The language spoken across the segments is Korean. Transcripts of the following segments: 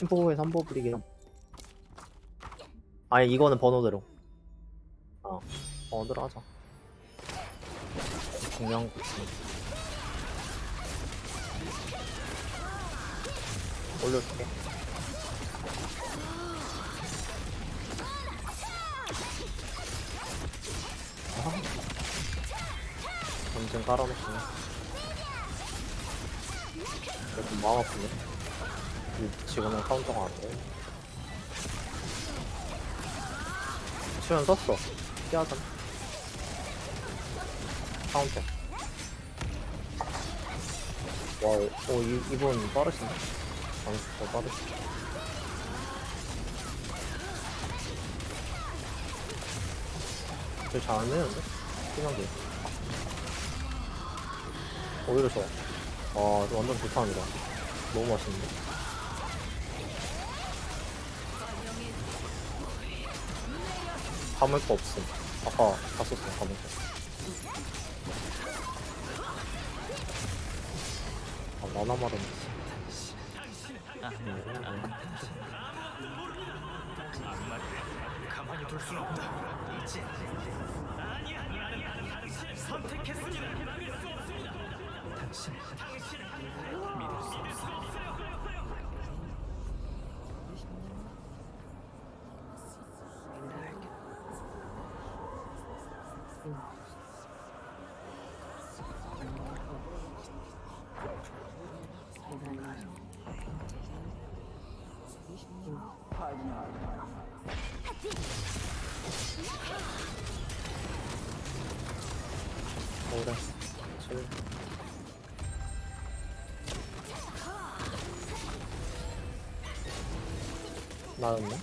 심포에 3보 부리기랑 아니 이거는 번호대로. 어 번호대로 하자. 거 올려줄게. 아. 전쟁 깔아놓고. 좀 마음 아프네. 이- 지금은 카운터가 안돼 수면 썼어. 피하자. 카운터. 와, 오, 이, 이분 빠르시네. 방수 더 빠르시 되게 잘 내는데? 심하게 오히려 좋아. 아 완전 좋다합니다 너무 맛있는데 감을 거 없음 아까 봤었어 감을 거 아, 나나 말은 가만히 둘 수는 없다. 이제 선택했습니다. 당신 믿을 수 없어. 나였네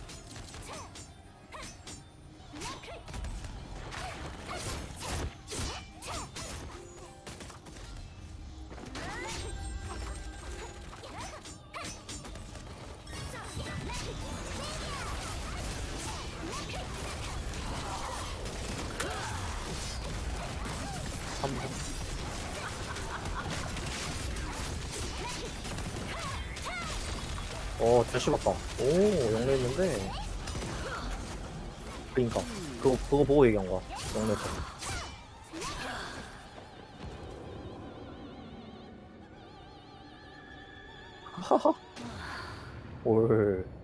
어, 잘 씹었다. 오, 영래 있는데. 그니까. 그거, 그거 보고 얘기한 거야. 영래처럼. 하하. 올.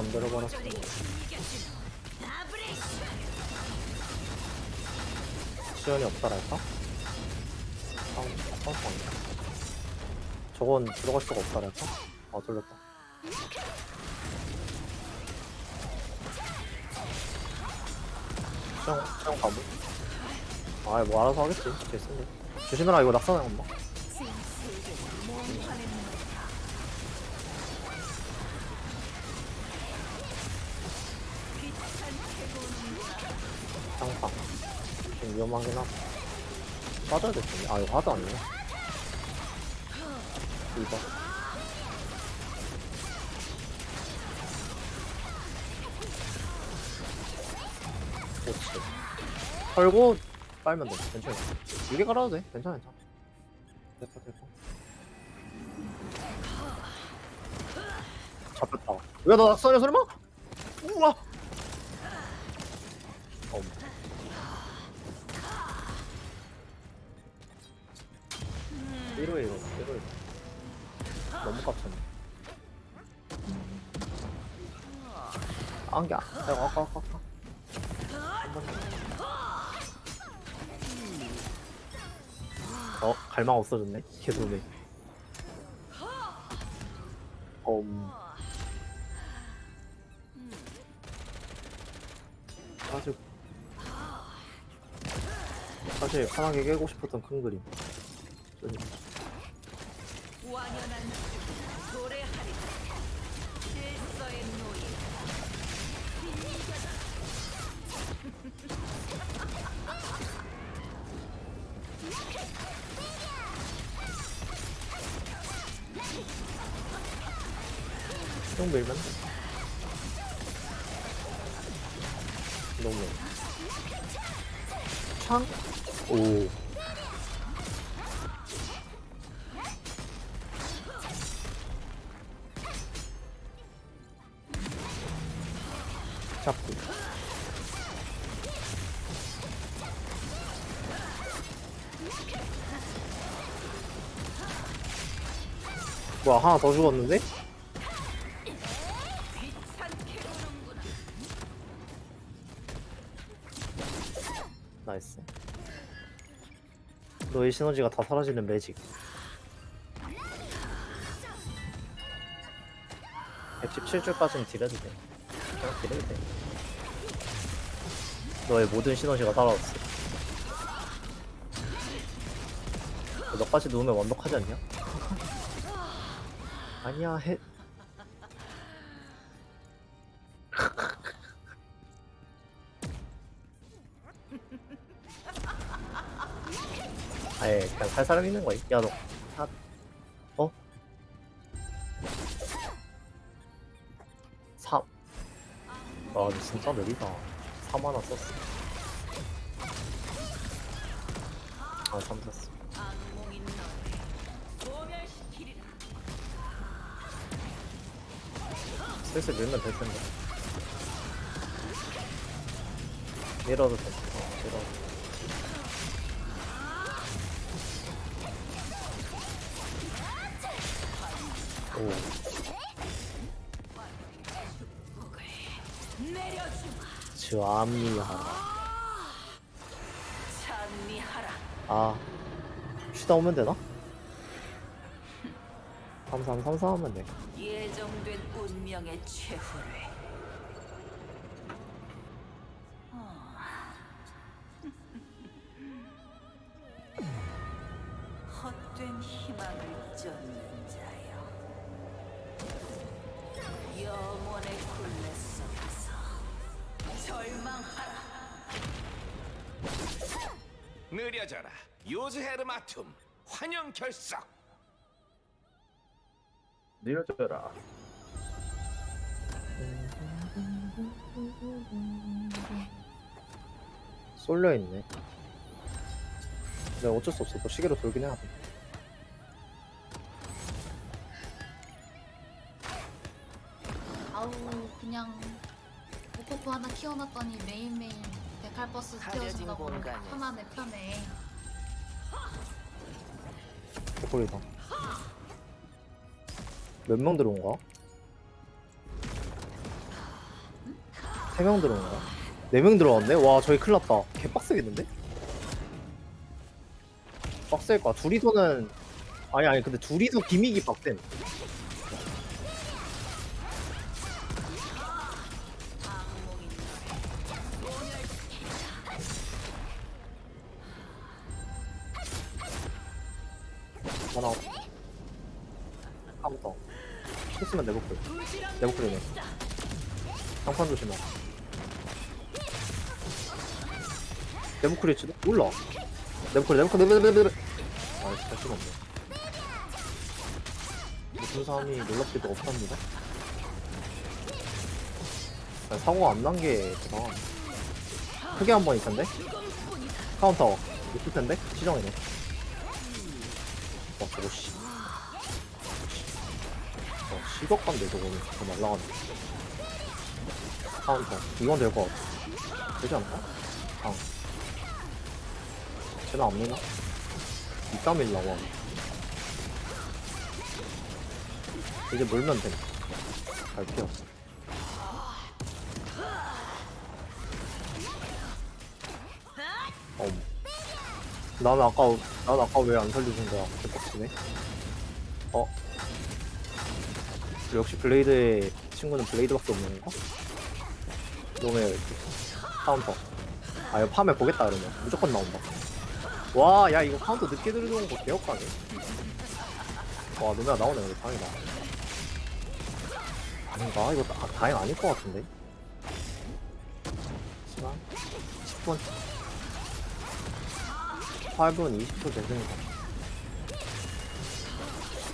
건드려 버렸어. 시연이 없다랄까? 아, 아, 아, 저건 들어갈 수가 없다랄까? 아, 돌렸다. 수영, 수영 가보. 아, 뭐 알아서 하겠지. 됐는데. 조심해라, 이거 낙사나, 엄마. 위험하긴 하고. 빠져야 될 텐데. 아, 이거 하도 아니네. 이거. 그렇지. 털고 빨면 돼. 괜찮아. 이게 깔아도 돼. 괜찮아, 괜찮아. 됐다, 됐다. 잡혔다. 왜 너 낙선이야, 설마? 우와! 1호에 이거. 1호에 너무 깝쳤네. 안겨. 아이고 아까 아까 아까 어 갈망 없어졌네. 개소네 음. 사실 사실 편하게 깨고 싶었던 큰 그림. 좀 완연한 노래하리. 질서의 노예. 형 밀면 돼. 너무. 창? 오. 뭐야 하나 더 죽었는데? 나이스. 너의 시너지가 다 사라지는 매직. 117줄까지는 딜해도 돼. 그냥 딜해도 돼. 너의 모든 시너지가 따라왔어. 너까지 누우면 완벽하지 않냐? 아니야, 해. 아예 그냥 살 사람 있는 거야. 야, 너. 사... 어? 3. 아, 진짜 느리다. 3 하나 썼어. 아, 3 썼어. 슬슬 밀면 될 텐데. 밀어도 돼. 어, 밀어. 오, 주암미하라. 찬미하라. 아, 쉬다 오면 되나? 3334 하면 돼. 예정된 운명의 최후를. 느려져라 요즈헤르마툼 환영 결석 느려져라. 쏠려 있네. 내가 어쩔 수 없어. 또 시계로 돌긴 해야 돼. 아우 그냥 모코코 하나 키워놨더니 매일매일 데칼버스 가려진 태워준다고 공간에. 편하네 편해 개꿀이다. 몇 명 들어온 거야? 세 명 들어온 거야? 네 명 들어왔네? 와, 저기 큰일 났다. 개빡세겠는데? 빡셀 거야. 둘이서는. 아니, 아니, 근데 둘이서 기믹이 빡셈. 하나. 한부터. 했으면 내복불. 내복불이네. 장판 조심해. 네모크리치도? 몰라. 네모크리, 네모크리, 네모크리. 아, 진짜 수가 없네. 무슨 사람이 놀랍게도 없답니다. 아, 사고가 안난게 대단하네. 크게 한 번 있을 텐데? 카운터. 있을 텐데? 시정이네. 와, 저거 씨. 어, 시덕감데 저거는. 저 날라가네. 카운터. 이건 될 것 같아. 되지 않나? 강. 쟤는 안 미나? 이따 밀라고 하네. 이제 물면 돼. 잘 피웠 나는 아까, 난 아까 왜 안 살려준 거야? 개빡치네. 어? 역시 블레이드의 친구는 블레이드밖에 없는 건가? 놈의 카운터. 아, 이거 파면 보겠다, 그러면. 무조건 나온다. 와, 야, 이거 카운터 늦게 들어오는 거 개혁하네. 와, 누나 나오네, 이거 다행이다. 아닌가? 이거 다, 다행 아닐 것 같은데. 시간 10분. 8분 20초 됐으니까.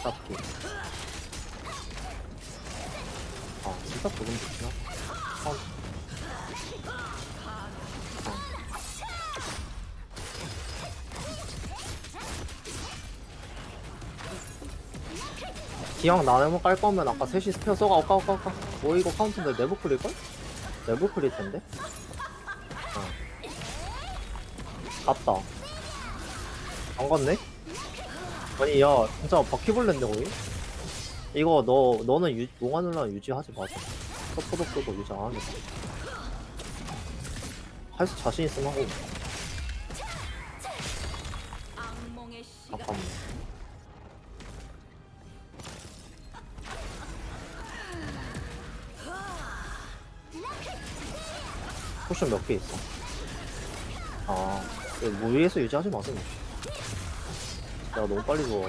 잡기. 아, 진짜 조금 좋구나. 어. 기왕 나네모 깔 거면 아까 셋이 스페어 써가 오까 오까 오까 뭐 이거 카운트인데 내부 클릴걸? 내부 클릴 텐데? 어 갔다 안 갔네? 아니 야 진짜 바퀴벌레인데 거의? 이거 너 너는 유, 누나 유지하지 마자 서포도 끄고 유지 안 하겠다 할수 자신 있으면 하고 잠깐만 포션 몇 개 있어? 아, 무리해서 유지하지 마세요. 내가 너무 빨리 죽어.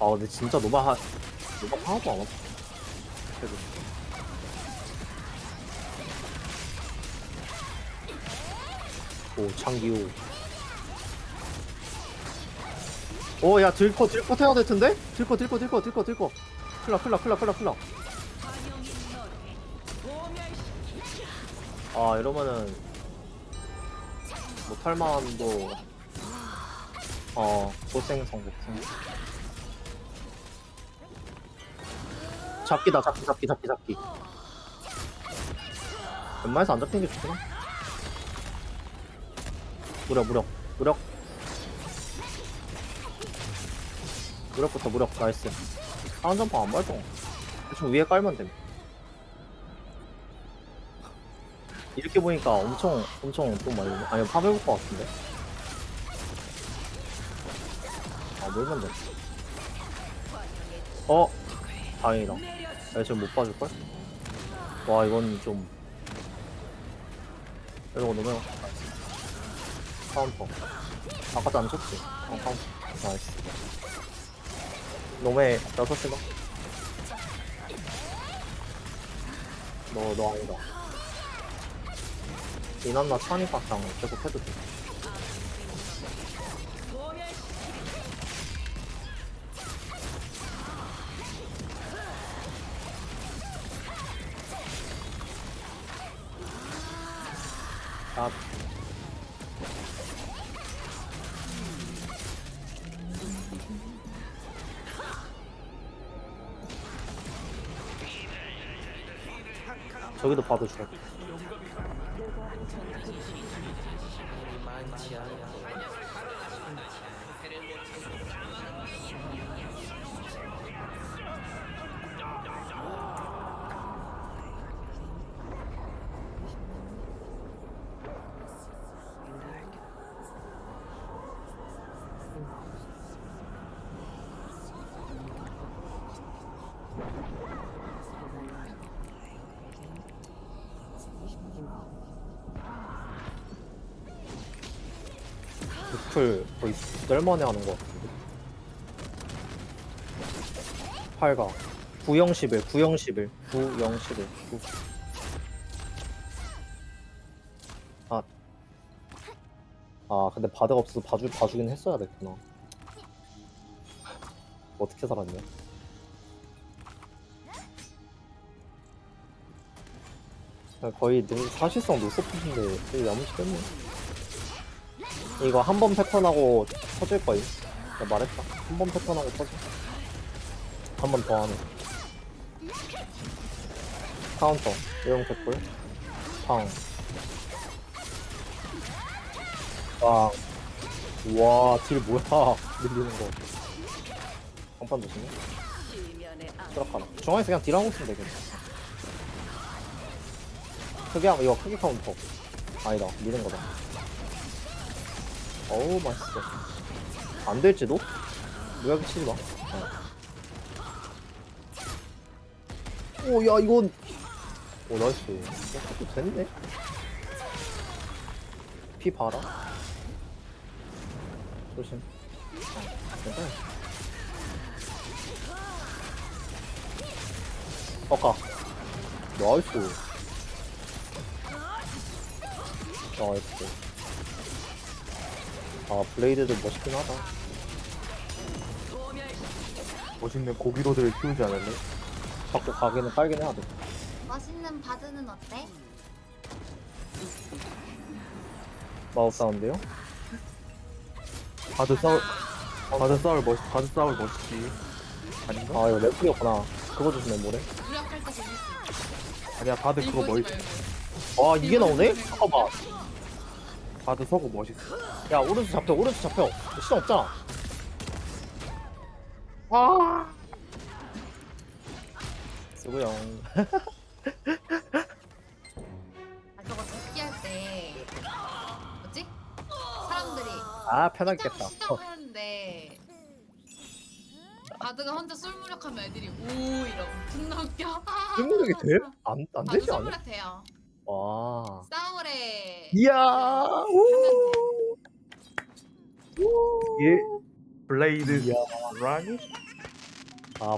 아, 근데 진짜 노바 하, 노바 하나도 안 왔다. 그래도. 오, 창기호. 오, 야, 들커, 들커 태워야 될 텐데? 들커, 들커, 들커, 들커, 들커. 클라, 클라, 클라, 클라, 클라. 아 이러면은 못할 만도 어 고생성 고생 잡기다 잡기 잡기 잡기 잡기. 웬만해서 안 잡히는 게 좋구나 무력 무력 무력. 무력부터 무력 나이스. 다운 점프 안 밟아. 대충 위에 깔면 됨. 이렇게 보니까 엄청 엄청 좀 많이. 아니 파괴 볼 것 같은데 아 몰면 돼 어? 다행이다. 야 지금 못 봐줄걸? 와 이건 좀. 이러고 놓으면 카운터. 아까도 안 쳤지? 어 카운터. 나이스. 놈의 6시 봐 너, 너 아니다. 이난나 차니까랑 계속 해도 돼. 아, 저기도 봐도 좋아. 루플 거의 널만에 하는 것 같은데. 8가 9영 11, 9영 11, 9영 11, 9. 아. 아, 근데 바드가 없어서 봐주, 봐주긴 했어야 됐구나. 어떻게 살았냐? 아, 거의 노- 사실상 노스풋인데 되게 야무지겠네. 이거 한 번 패턴하고 터질 거임. 내가 말했다. 한 번 패턴하고 터져. 한 번 더 하네. 카운터. 이용 댓글. 팡. 와. 와, 딜 뭐야. 밀리는 거. 한판 조심해. 수락하나. 중앙에서 그냥 딜하고 있으면 되겠네. 크게 하고, 이거 크게 카운터. 아니다, 미는 거다. 어우, 맛있어. 안 될지도? 무야기 치지 마. 어. 오, 야, 이건. 오, 나이스. 야, 그것도 됐네? 피 봐라. 조심. 괜찮아. 어까 나이스 나이스 아 블레이드도 멋있긴 하다 멋있는 고기로드를 키우지 않았네. 자꾸 가게는 빨긴 해야 돼 맛있는 바드는 어때? 마법 사운드요? 바드 싸울 바드 싸울 멋 바드 싸울 멋있지. 아닌가? 아 이거 랩플이었구나 그거 조심해 뭐래 무력할 때 재밌어. 아니야 바드 그거 멋있. 아 이게 나오네? 잠깐만 바드 서고 멋있어. 야 오른쪽 잡혀 오른쪽 잡혀 시간 없잖아 아 쓰고요 아 저거 듣기 할때 뭐지? 사람들이 아 편하겠다 시작, 시작하는데 바드가 혼자 쏠무력하면 애들이 오 이러고 존나 웃겨. 승무력이 돼? 안, 안 바드 되지 않아? 쏠무력 돼요. 와 싸울에 이야 하 면 예. 블레이드 이야 라니? 아